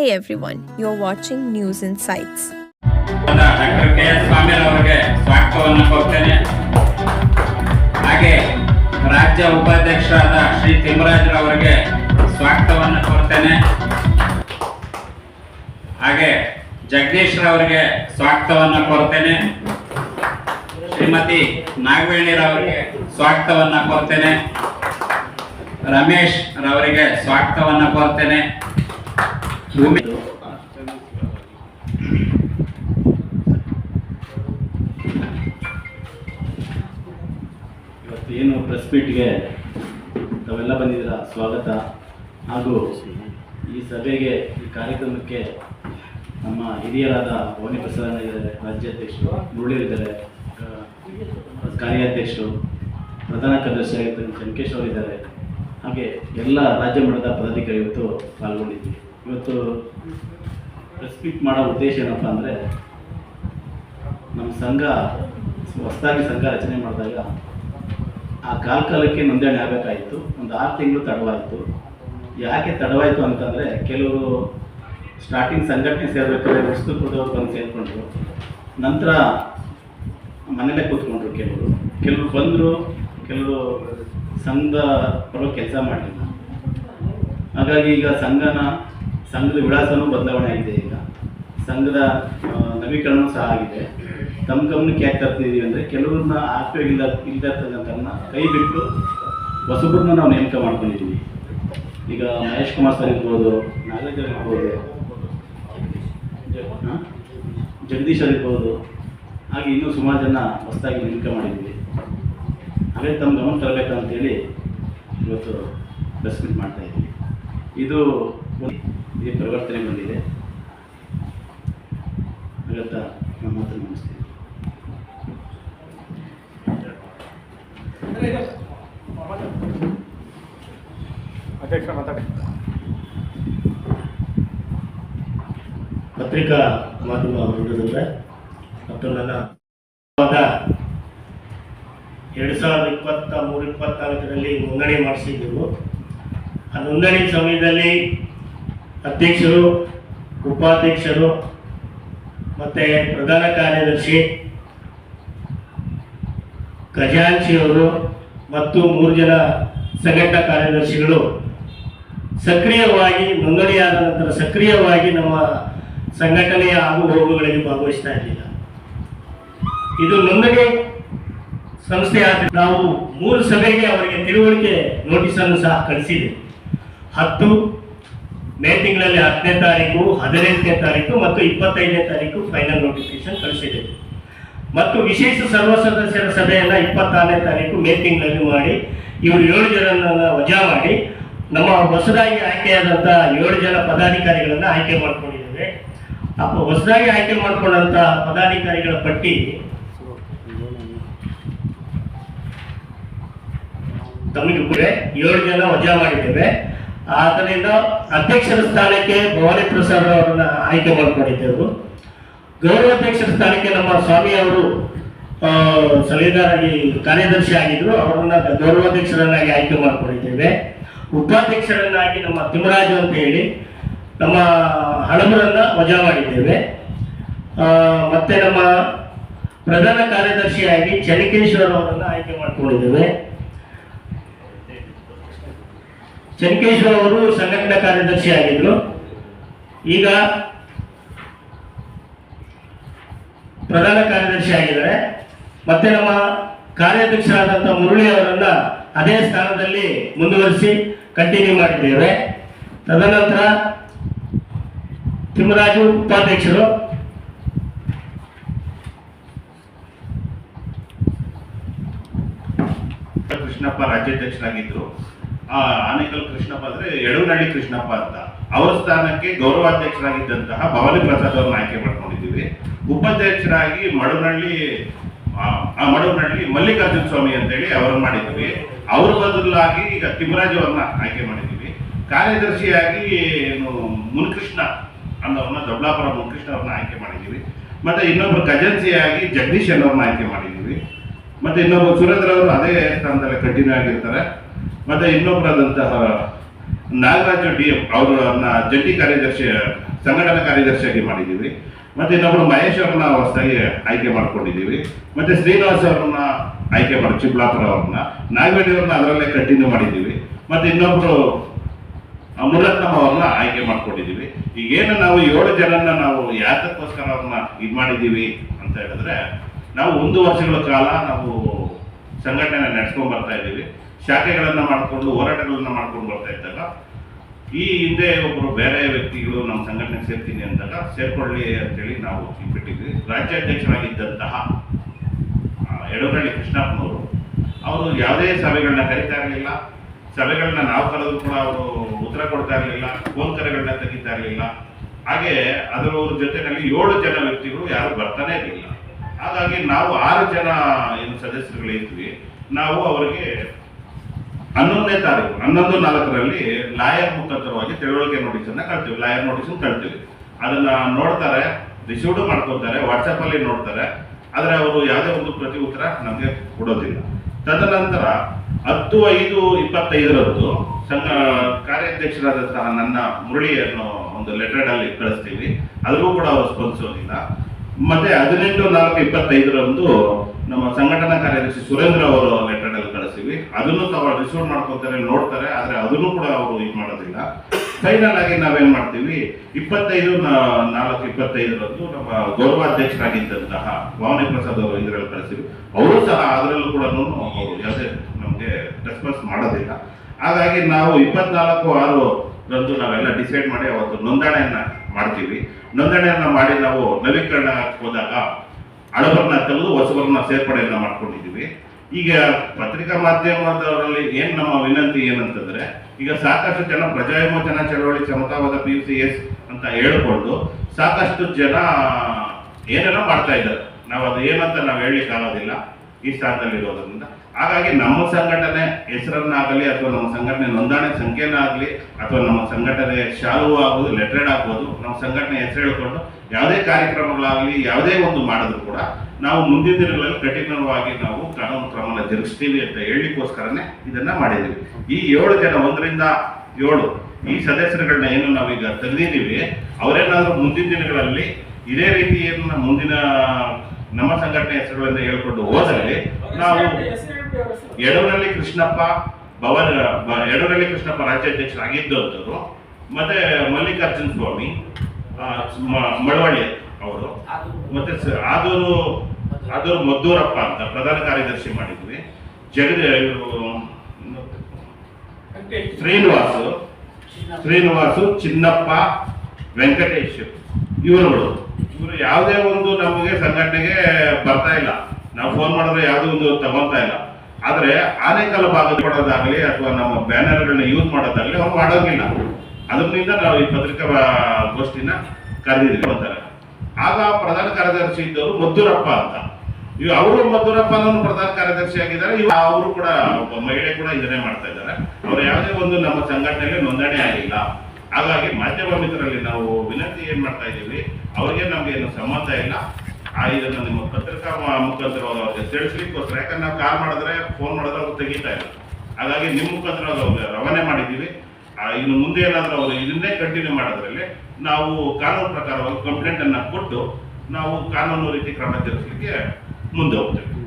Hey everyone, you're watching News Insights. Doctor K S Swamy ಅವರಿಗೆ ಸ್ವಾಗತವನ್ನು ಕೋರ್ತೇನೆ ಹಾಗೆ ರಾಜ್ಯ ಉಪಾಧ್ಯಕ್ಷರಾದ ಶ್ರೀ ತಿಮ್ಮರಾಜರವರಿಗೆ ಸ್ವಾಗತವನ್ನು ಕೋರ್ತೇನೆ ಹಾಗೆ ಜಗದೀಶ್ ರವರಿಗೆ ಸ್ವಾಗತವನ್ನು ಕೋರ್ತೇನೆ ಶ್ರೀಮತಿ ನಾಗವೇಣಿರವರಿಗೆ ಸ್ವಾಗತವನ್ನ ಕೊಡ್ತೇನೆ. ರಮೇಶ್ ರವರಿಗೆ ಸ್ವಾಗತವನ್ನ ಕೋರ್ತೇನೆ ಇವತ್ತು ಏನು ಪ್ರೆಸ್ ಮೀಟ್ಗೆ ತಾವೆಲ್ಲ ಬಂದಿದ್ದೀರ? ಸ್ವಾಗತ. ಹಾಗೂ ಈ ಸಭೆಗೆ, ಈ ಕಾರ್ಯಕ್ರಮಕ್ಕೆ ನಮ್ಮ ಹಿರಿಯರಾದ ಭವನಿ ಪ್ರಸಾದ ಇದ್ದಾರೆ ರಾಜ್ಯಾಧ್ಯಕ್ಷರು ಮುರಳೀರಿದ್ದಾರೆ ಕಾರ್ಯಾಧ್ಯಕ್ಷರು, ಪ್ರಧಾನ ಕಾರ್ಯದರ್ಶಿ ಆಗಿರ್ತಾರೆ ಚಂಕೇಶ್ ಅವರಿದ್ದಾರೆ ಹಾಗೆ ಎಲ್ಲ ರಾಜ್ಯ ಮಟ್ಟದ ಪದಾಧಿಕಾರಿ ಇವತ್ತು ಪಾಲ್ಗೊಂಡಿದ್ವಿ ಇವತ್ತು ಮೀಟ್ ಮಾಡೋ ಉದ್ದೇಶ ಏನಪ್ಪ ಅಂದರೆ ನಮ್ಮ ಸಂಘ ಹೊಸದಾಗಿ ಸಂಘ ರಚನೆ ಮಾಡಿದಾಗ ಆ ಕಾಲ ಕಾಲಕ್ಕೆ ನೋಂದಣಿ ಆಗಬೇಕಾಯಿತು. ಒಂದು ಆರು ತಿಂಗಳು ತಡವಾಯಿತು. ಯಾಕೆ ತಡವಾಯಿತು ಅಂತಂದರೆ ಕೆಲವರು ಸ್ಟಾರ್ಟಿಂಗ್ ಸಂಘಟನೆ ಸೇರಬೇಕಾದ್ರೆ ವಿಸ್ತೃತದವ್ರು ಬಂದು ಸೇರಿಕೊಂಡ್ರು. ನಂತರ ಮನೇಲೆ ಕೂತ್ಕೊಂಡ್ರು ಕೆಲವರು. ಕೆಲವರು ಬಂದರು, ಕೆಲವರು ಸಂಘದ ಪರ ಕೆಲಸ ಮಾಡಲಿಲ್ಲ. ಹಾಗಾಗಿ ಈಗ ಸಂಘನ ಸಂಘದ ವಿಳಾಸನೂ ಬದಲಾವಣೆ ಆಗಿದೆ ಈಗ. ಸಂಘದ ನವೀಕರಣ ಸಹ ಆಗಿದೆ. ತಮ್ಮ ಗಮನಕ್ಕೆ ಯಾಕೆ ತರ್ತಿದ್ದೀವಿ ಅಂದರೆ ಕೆಲವ್ರನ್ನ ಆಕ್ಟಿವಾಗಿಲ್ಲ ಇಲ್ದಿರ್ತಕ್ಕಂಥವ್ರನ್ನ ಕೈ ಬಿಟ್ಟು ಹೊಸಬ್ರನ್ನ ನಾವು ನೇಮಕ ಮಾಡ್ಕೊಂಡಿದ್ದೀವಿ ಈಗ ಮಹೇಶ್ ಕುಮಾರ್ ಸರ್ ಇರ್ಬೋದು, ನಾಗರಾಜ್ ಅವ್ರು ಇರ್ಬೋದು ಜಗದೀಶ್ ಇರ್ಬೋದು, ಹಾಗೆ ಇನ್ನೂ ಸುಮಾರು ಜನ ಹೊಸದಾಗಿ ನೇಮಕ ಮಾಡಿದ್ವಿ. ಹಾಗೆ ತಮ್ಮ ಗಮನ ತರಬೇಕಂತೇಳಿ ಇವತ್ತು ಡಸ್ಟ್ಬಿನ್ ಮಾಡ್ತಾ ಇದ್ವಿ. ಇದು ಇದೇ ಪರಿವರ್ತನೆ ಬಂದಿದೆ ಹಾಗಂತ ನಮ್ಮ ಹತ್ರ ನಮಸ್ತೆ ಅಧ್ಯಕ್ಷ ಮಾತಾಡಿ. ಪತ್ರಿಕಾ ಮಾಧ್ಯಮ ವೃಂದದವರೇ ಮತ್ತು ನನ್ನ ಎರಡು ಸಾವಿರದ ಇಪ್ಪತ್ತ ಮೂರು ಇಪ್ಪತ್ನಾಲ್ಕರಲ್ಲಿ ನೋಂದಣಿ ಮಾಡಿಸಿದ್ದೆವು. ಆ ನೋಂದಣಿ ಸಮಯದಲ್ಲಿ ಅಧ್ಯಕ್ಷರು, ಉಪಾಧ್ಯಕ್ಷರು, ಮತ್ತೆ ಪ್ರಧಾನ ಕಾರ್ಯದರ್ಶಿ ಖಜಾಂಚಿಯವರು ಮತ್ತು ಮೂರು ಜನ ಸಂಘಟನಾ ಕಾರ್ಯದರ್ಶಿಗಳು ಸಕ್ರಿಯವಾಗಿ ನೋಂದಣಿಯಾದ ನಂತರ ಸಕ್ರಿಯವಾಗಿ ನಮ್ಮ ಸಂಘಟನೆಯ ಆಗು ಹೋಗುಗಳಲ್ಲಿ ಭಾಗವಹಿಸ್ತಾ ಇರಲಿಲ್ಲ. ಇದು ನೋಂದಣಿ ಸಂಸ್ಥೆ ನಾವು ಮೂರು ಸಭೆಗೆ ಅವರಿಗೆ ತಿಳುವಳಿಕೆ ನೋಟಿಸನ್ನು ಸಹ ಕಳಿಸಿದೆ. ಹತ್ತು ಮೇ ತಿಂಗಳಲ್ಲಿ ಹತ್ತನೇ ತಾರೀಕು, ಹದಿನೆಂಟನೇ ತಾರೀಕು ಮತ್ತು ಇಪ್ಪತ್ತೈದನೇ ತಾರೀಕು ಫೈನಲ್ ನೋಟಿಫಿಕೇಶನ್ ಕಳಿಸಿದೆ. ಮತ್ತು ವಿಶೇಷ ಸರ್ವ ಸದಸ್ಯರ ಸಭೆಯನ್ನ ಇಪ್ಪತ್ತಾರನೇ ತಾರೀಕು ಮೇ ತಿಂಗಳಲ್ಲಿ ಮಾಡಿ, ಇವರು ಏಳು ಜನರನ್ನು ವಜಾ ಮಾಡಿ, ನಮ್ಮ ಹೊಸದಾಗಿ ಆಯ್ಕೆಯಾದಂಥ ಏಳು ಜನ ಪದಾಧಿಕಾರಿಗಳನ್ನು ಆಯ್ಕೆ ಮಾಡ್ಕೊಂಡಿದ್ದೇವೆ. ಅಪ್ಪ, ಹೊಸದಾಗಿ ಆಯ್ಕೆ ಮಾಡ್ಕೊಂಡಂತ ಪದಾಧಿಕಾರಿಗಳ ಪಟ್ಟಿ ತಮಗೆ ಕೂಡ ಏಳು ಜನ ವಜಾ ಮಾಡಿದ್ದೇವೆ. ಆದ್ದರಿಂದ ಅಧ್ಯಕ್ಷರ ಸ್ಥಾನಕ್ಕೆ ಭವಾನಿ ಪ್ರಸಾದ್ ಅವರನ್ನ ಆಯ್ಕೆ ಮಾಡ್ಕೊಂಡಿದ್ದೆವು. ಗೌರವಾಧ್ಯಕ್ಷರ ಸ್ಥಾನಕ್ಕೆ ನಮ್ಮ ಸ್ವಾಮಿ ಅವರು ಸಲಹೆಗಾರಾಗಿ ಕಾರ್ಯದರ್ಶಿ ಆಗಿದ್ರು. ಅವರನ್ನ ಗೌರವಾಧ್ಯಕ್ಷರನ್ನಾಗಿ ಆಯ್ಕೆ ಮಾಡಿಕೊಂಡಿದ್ದೇವೆ. ಉಪಾಧ್ಯಕ್ಷರನ್ನಾಗಿ ನಮ್ಮ ತಿಮ್ಮರಾಜು ಅಂತ ಹೇಳಿ ನಮ್ಮ ಹಳಬರನ್ನ ವಜಾ ಮಾಡಿದ್ದೇವೆ. ಮತ್ತೆ ನಮ್ಮ ಪ್ರಧಾನ ಕಾರ್ಯದರ್ಶಿಯಾಗಿ ಚನಿಕೇಶ್ವರ್ ಅವರನ್ನ ಆಯ್ಕೆ ಮಾಡ್ಕೊಂಡಿದ್ದೇವೆ. ಚನಿಕೇಶ್ವರ್ ಅವರು ಸಂಘಟನಾ ಕಾರ್ಯದರ್ಶಿ ಆಗಿದ್ರು. ಈಗ ಪ್ರಧಾನ ಕಾರ್ಯದರ್ಶಿ ಆಗಿದ್ದಾರೆ. ಮತ್ತೆ ನಮ್ಮ ಕಾರ್ಯಾಧ್ಯಕ್ಷರಾದಂಥ ಮುರಳಿ ಅವರನ್ನ ಅದೇ ಸ್ಥಾನದಲ್ಲಿ ಮುಂದುವರಿಸಿ ಕಂಟಿನ್ಯೂ ಮಾಡಿದ್ದೇವೆ. ತದನಂತರ ತಿಮ್ಮರಾಜು ಉಪಾಧ್ಯಕ್ಷರು. ಕೃಷ್ಣಪ್ಪ ರಾಜ್ಯಾಧ್ಯಕ್ಷರಾಗಿದ್ದರು ಆನೇಕಲ್ ಕೃಷ್ಣಪ್ಪ ಅಂದ್ರೆ ಯಡೂನಹಳ್ಳಿ ಕೃಷ್ಣಪ್ಪ ಅಂತ. ಅವರ ಸ್ಥಾನಕ್ಕೆ ಗೌರವಾಧ್ಯಕ್ಷರಾಗಿದ್ದಂತಹ ಭವಾನಿ ಪ್ರಸಾದ್ ಅವ್ರನ್ನ ಆಯ್ಕೆ ಮಾಡ್ಕೊಂಡಿದ್ದೀವಿ. ಉಪಾಧ್ಯಕ್ಷರಾಗಿ ಮಡುನಹಳ್ಳಿ ಆ, ಮಡುನಳ್ಳಿ ಮಲ್ಲಿಕಾರ್ಜುನ ಸ್ವಾಮಿ ಅಂತೇಳಿ ಅವ್ರನ್ನ ಮಾಡಿದ್ವಿ ಅವ್ರ ಬದಲಾಗಿ ಈಗ ತಿಮ್ಮರಾಜ್ ಅವ್ರನ್ನ ಆಯ್ಕೆ ಮಾಡಿದ್ದೀವಿ. ಕಾರ್ಯದರ್ಶಿಯಾಗಿ ಏನು ಮುನ್ಕೃಷ್ಣ ಅನ್ನೋರನ್ನ ದೊಡ್ಡಾಪುರ ಮುನ್ಕೃಷ್ಣ ಅವ್ರನ್ನ ಆಯ್ಕೆ ಮಾಡಿದ್ದೀವಿ. ಮತ್ತೆ ಇನ್ನೊಬ್ರು ಖಜನ್ಸಿಯಾಗಿ ಜಗದೀಶ್ ಅನ್ನೋರನ್ನ ಆಯ್ಕೆ ಮಾಡಿದ್ದೀವಿ. ಮತ್ತೆ ಇನ್ನೊಬ್ಬ ಸುರೇಂದ್ರ ಅವರು ಅದೇ ಸ್ಥಾನದಲ್ಲಿ ಕಂಟಿನ್ಯೂ ಆಗಿರ್ತಾರೆ. ಮತ್ತೆ ಇನ್ನೊಬ್ಬರಾದಂತಹ ನಾಗರಾಜು ಡಿ ಎಂ ಅವರನ್ನ ಜಂಟಿ ಕಾರ್ಯದರ್ಶಿ, ಸಂಘಟನಾ ಕಾರ್ಯದರ್ಶಿಯಾಗಿ ಮಾಡಿದ್ದೀವಿ. ಮತ್ತೆ ಇನ್ನೊಬ್ರು ಮಹೇಶ್ ಅವ್ರನ್ನ ಹೊಸದಾಗಿ ಆಯ್ಕೆ ಮಾಡ್ಕೊಂಡಿದ್ದೀವಿ. ಮತ್ತೆ ಶ್ರೀನಿವಾಸ್ ಅವ್ರನ್ನ ಆಯ್ಕೆ ಮಾಡಿ ಚಿಬ್ಲಾಪುರ ಅವ್ರನ್ನ, ನಾಗವೇಣಿ ಅವ್ರನ್ನ ಅದರಲ್ಲೇ ಕಂಟಿನ್ಯೂ ಮಾಡಿದ್ದೀವಿ. ಮತ್ತೆ ಇನ್ನೊಬ್ರು ಮುರತ್ನಮ್ಮ ಅವ್ರನ್ನ ಆಯ್ಕೆ ಮಾಡ್ಕೊಂಡಿದ್ದೀವಿ. ಈಗೇನು ನಾವು ಏಳು ಜನನ್ನ ನಾವು ಯಾತಕ್ಕೋಸ್ಕರ ಅವ್ರನ್ನ ಇದು ಮಾಡಿದ್ದೀವಿ ಅಂತ ಹೇಳಿದ್ರೆ, ನಾವು ಒಂದು ವರ್ಷಗಳ ಕಾಲ ನಾವು ಸಂಘಟನೆ ನಡೆಸ್ಕೊಂಡ್ ಬರ್ತಾ ಇದ್ದೀವಿ. ಶಾಖೆಗಳನ್ನ ಮಾಡಿಕೊಂಡು, ಹೋರಾಟಗಳನ್ನು ಮಾಡ್ಕೊಂಡು ಬರ್ತಾ ಇದ್ದಾಗ, ಈ ಹಿಂದೆ ಒಬ್ಬರು ಬೇರೆ ವ್ಯಕ್ತಿಗಳು ನಮ್ಮ ಸಂಘಟನೆಗೆ ಸೇರ್ತೀನಿ ಅಂದಾಗ, ಸೇರ್ಕೊಳ್ಳಿ ಅಂತೇಳಿ ನಾವು ಬಿಟ್ಟಿದ್ವಿ ರಾಜ್ಯಾಧ್ಯಕ್ಷರಾಗಿದ್ದಂತಹ ಯಡೂರಳ್ಳಿ ಕೃಷ್ಣಪ್ಪನವರು, ಅವರು ಯಾವುದೇ ಸಭೆಗಳನ್ನ ಕರಿತಾ ಇರಲಿಲ್ಲ. ಸಭೆಗಳನ್ನ ನಾವು ಕರೆದು ಕೂಡ ಅವರು ಉತ್ತರ ಕೊಡ್ತಾ ಇರಲಿಲ್ಲ ಫೋನ್ ಕರೆಗಳನ್ನ ತೆಗಿತಾ ಇರಲಿಲ್ಲ. ಹಾಗೆ ಅದರ ಜೊತೆಯಲ್ಲಿ ಏಳು ಜನ ವ್ಯಕ್ತಿಗಳು ಯಾರು ಬರ್ತಾನೆ ಇರಲಿಲ್ಲ. ಹಾಗಾಗಿ ನಾವು ಆರು ಜನ ಏನು ಸದಸ್ಯರುಗಳಿದ್ವಿ. ನಾವು ಅವರಿಗೆ ಹನ್ನೊಂದನೇ ತಾರೀಕು, ಹನ್ನೊಂದು ನಾಲ್ಕರಲ್ಲಿ ಲಾಯರ್ ಮುಖಾಂತರವಾಗಿ ತಿಳುವಳಿಕೆ ನೋಟಿಸ್ ಅನ್ನ ಕಳ್ತೀವಿ ಲಾಯರ್ ನೋಟಿಸ್ ಕಳ್ತೀವಿ ಅದನ್ನ ನೋಡ್ತಾರೆ ರಿಸೀವ್ಡ್ ಮಾಡ್ಕೊತಾರೆ ವಾಟ್ಸಪ್ ಅಲ್ಲಿ ನೋಡ್ತಾರೆ. ಆದ್ರೆ ಅವರು ಯಾವುದೇ ಒಂದು ಪ್ರತಿ ಉತ್ತರ ನಮಗೆ ಕೊಡೋದಿಲ್ಲ. ತದನಂತರ ಹತ್ತು ಐದು ಇಪ್ಪತ್ತೈದರದ್ದು ಸಂಘ, ಕಾರ್ಯಾಧ್ಯಕ್ಷರಾದಂತಹ ನನ್ನ ಮುರಳಿ ಅನ್ನೋ ಒಂದು ಲೆಟರ್ ಅಲ್ಲಿ ಕಳಿಸ್ತೀವಿ. ಅದಕ್ಕೂ ಕೂಡ ಅವರು ಸ್ಪಂದಿಸೋದಿಲ್ಲ ಮತ್ತೆ ಹದಿನೆಂಟು ನಾಲ್ಕು ಇಪ್ಪತ್ತೈದರಂದು ನಮ್ಮ ಸಂಘಟನಾ ಕಾರ್ಯದರ್ಶಿ ಸುರೇಂದ್ರ ಅವರು ಕಳಿಸ್ತೀವಿ ಅದನ್ನು ತಾವು ರಿಸೀವ್ ಮಾಡ್ಕೊತಾರೆ, ನೋಡ್ತಾರೆ, ಆದ್ರೆ ಅದನ್ನು ಕೂಡ ಅವರು ಇದು ಮಾಡೋದಿಲ್ಲ. ಫೈನಲ್ ಆಗಿ ನಾವೇನ್ ಮಾಡ್ತೀವಿ? ಇಪ್ಪತ್ತೈದು ನಾಲ್ಕು ಇಪ್ಪತ್ತೈದರಂದು ನಮ್ಮ ಗೌರವಾಧ್ಯಕ್ಷರಾಗಿದ್ದಂತಹ ಭಾವನೆ ಪ್ರಸಾದ್ ಅವರು ಇದರಲ್ಲಿ ಕಳಿಸ್ತೀವಿ ಅವರು ಸಹ ಅದರಲ್ಲೂ ಕೂಡ ಅವರು ಯಾವುದೇ ನಮಗೆ ರೆಸ್ಪಾನ್ಸ್ ಮಾಡೋದಿಲ್ಲ. ಹಾಗಾಗಿ ನಾವು ಇಪ್ಪತ್ನಾಲ್ಕು, ಆರು ರಂದು ನಾವೆಲ್ಲ ಡಿಸೈಡ್ ಮಾಡಿ ಅವತ್ತು ನೋಂದಣೆಯನ್ನ ಮಾಡ್ತೀವಿ. ನೋಂದಣಿಯನ್ನ ಮಾಡಿ ನಾವು ನವೀಕರಣ ಹೋದಾಗ ಹಳಬರನ್ನ ತೆಗೆದು ಹೊಸಬರನ್ನ ಸೇರ್ಪಡೆಯನ್ನ ಮಾಡ್ಕೊಂಡಿದ್ದೀವಿ. ಈಗ ಪತ್ರಿಕಾ ಮಾಧ್ಯಮದವರಲ್ಲಿ ಏನು ನಮ್ಮ ವಿನಂತಿ ಏನಂತಂದ್ರೆ, ಈಗ ಸಾಕಷ್ಟು ಜನ ಪ್ರಜಾ ವಿಮೋಚನಾ ಚಳವಳಿ ಕ್ಷಮತಾವಾದ ಪಿ ಯು ಸಿ ಎಸ್ ಅಂತ ಹೇಳ್ಕೊಂಡು ಸಾಕಷ್ಟು ಜನ ಏನೇನೋ ಮಾಡ್ತಾ ಇದ್ದಾರೆ. ನಾವು ಅದು ಏನಂತ ನಾವು ಹೇಳಲಿಕ್ಕೆ ಆಗೋದಿಲ್ಲ ಈ ಸ್ಥಾನದಲ್ಲಿ ಇರೋದ್ರಿಂದ ಹಾಗಾಗಿ ನಮ್ಮ ಸಂಘಟನೆ ಹೆಸರನ್ನಾಗಲಿ ಅಥವಾ ನಮ್ಮ ಸಂಘಟನೆ ನೋಂದಣಿ ಸಂಖ್ಯೆನಾಗಲಿ ಅಥವಾ ನಮ್ಮ ಸಂಘಟನೆ ಶಾಲು ಆಗ್ಬೋದು, ಲೆಟ್ರೆಡ್ ಆಗ್ಬೋದು, ನಮ್ಮ ಸಂಘಟನೆ ಹೆಸರು ಹೇಳ್ಕೊಂಡು ಯಾವುದೇ ಕಾರ್ಯಕ್ರಮಗಳಾಗಲಿ ಯಾವುದೇ ಒಂದು ಮಾಡಿದ್ರು ಕೂಡ ನಾವು ಮುಂದಿನ ದಿನಗಳಲ್ಲಿ ಕಠಿಣವಾಗಿ ನಾವು ಕಾನೂನು ಕ್ರಮನ ಜರುಗಿಸ್ತೀವಿ ಅಂತ ಹೇಳಿಕೋಸ್ಕರನೇ ಇದನ್ನ ಮಾಡಿದ್ದೀವಿ. ಈ ಏಳು ಜನ ಒಂದರಿಂದ ಏಳು ಈ ಸದಸ್ಯರುಗಳನ್ನ ಏನು ನಾವೀಗ ತೆಗೆದಿದ್ದೀವಿ, ಅವರೇನಾದ್ರೂ ಮುಂದಿನ ದಿನಗಳಲ್ಲಿ ಇದೇ ರೀತಿ ಏನು ಮುಂದಿನ ನಮ್ಮ ಸಂಘಟನೆ ಹೆಸರುಗಳಿಂದ ಹೇಳ್ಕೊಂಡು ಹೋದಲ್ಲಿ ನಾವು ಯಡೂರಲ್ಲಿ ಕೃಷ್ಣಪ್ಪ ಭವನ್ ಯಡೂರಲ್ಲಿ ಕೃಷ್ಣಪ್ಪ ರಾಜ್ಯಾಧ್ಯಕ್ಷರಾಗಿದ್ದಂಥವ್ರು, ಮತ್ತೆ ಮಲ್ಲಿಕಾರ್ಜುನ ಸ್ವಾಮಿ ಮಳವಳ್ಳಿ ಅವರು ಮತ್ತೆ ಆದೂರು ಆದೂರು ಮದ್ದೂರಪ್ಪ ಅಂತ ಪ್ರಧಾನ ಕಾರ್ಯದರ್ಶಿ ಮಾಡಿದ್ವಿ. ಜಗದ ಇವ್ರು ಶ್ರೀನಿವಾಸು. ಶ್ರೀನಿವಾಸು ಚಿನ್ನಪ್ಪ ವೆಂಕಟೇಶ್. ಇವರುಗಳು ಇವರು ಯಾವುದೇ ಒಂದು ನಮಗೆ ಸಂಘಟನೆಗೆ ಬರ್ತಾ ಇಲ್ಲ. ನಾವು ಫೋನ್ ಮಾಡಿದ್ರೆ ಯಾವುದೇ ಒಂದು ತಗೊಂತಾ ಇಲ್ಲ. ಆದರೆ ಆನೇಕಲ್ ಭಾಗದ ಕೊಡೋದಾಗಲಿ ಅಥವಾ ನಮ್ಮ ಬ್ಯಾನರ್ಗಳನ್ನ ಯೂಸ್ ಮಾಡೋದಾಗಲಿ ಅವ್ರು ಮಾಡೋದಿಲ್ಲ ಅದರಿಂದ ನಾವು ಈ ಪತ್ರಿಕಾ ಗೋಷ್ಠಿನ ಕರೆದಿದ್ದೀವಿ ಅಂತಾರೆ ಆಗ ಪ್ರಧಾನ ಕಾರ್ಯದರ್ಶಿ ಇದ್ದವರು ಮದ್ದೂರಪ್ಪ ಅಂತ. ಇವ್ ಅವರು ಅನ್ನೋನು ಪ್ರಧಾನ ಕಾರ್ಯದರ್ಶಿ ಆಗಿದ್ದಾರೆ. ಇವ ಅವರು ಕೂಡ ಒಬ್ಬ ಮಹಿಳೆ ಕೂಡ ಇದನ್ನೇ ಮಾಡ್ತಾ ಇದ್ದಾರೆ. ಅವ್ರು ಯಾವುದೇ ಒಂದು ನಮ್ಮ ಸಂಘಟನೆಯಲ್ಲಿ ನೋಂದಣಿ ಆಗಿಲ್ಲ. ಹಾಗಾಗಿ ಮಾಧ್ಯಮ ಮಿತ್ರರಲ್ಲಿ ನಾವು ವಿನಂತಿ ಏನ್ ಮಾಡ್ತಾ ಇದ್ದೀವಿ? ಅವ್ರಿಗೆ ನಮ್ಗೆ ಏನು ಸಂಬಂಧ ಇಲ್ಲ. ಆ ಇದನ್ನ ನಿಮ್ಮ ಪತ್ರಿಕಾ ಮುಖಾಂತರ ಅವ್ರಿಗೆ ತಿಳಿಸ್ಲಿಕ್ಕೋಸ್ಕರ. ಯಾಕಂದ್ರೆ ನಾವು ಕಾಲ್ ಮಾಡಿದ್ರೆ ಫೋನ್ ಮಾಡಿದ್ರೆ ಅವ್ರು ತೆಗಿತಾ ಇಲ್ಲ. ಹಾಗಾಗಿ ನಿಮ್ಮ ಮುಖಾಂತರ ಅವ್ರಿಗೆ ರವಾನೆ ಮಾಡಿದ್ದೀವಿ. ಇನ್ನು ಮುಂದೆ ಏನಾದ್ರೂ ಅವರು ಇದನ್ನೇ ಕಂಟಿನ್ಯೂ ಮಾಡೋದ್ರಲ್ಲಿ ನಾವು ಕಾನೂನು ಪ್ರಕಾರವಾಗಿ ಕಂಪ್ಲೇಂಟ್ ಅನ್ನ ಕೊಟ್ಟು ನಾವು ಕಾನೂನು ರೀತಿ ಕ್ರಮ ಜರುಗಿಸಲಿಕ್ಕೆ ಮುಂದೆ ಹೋಗ್ತೇವೆ.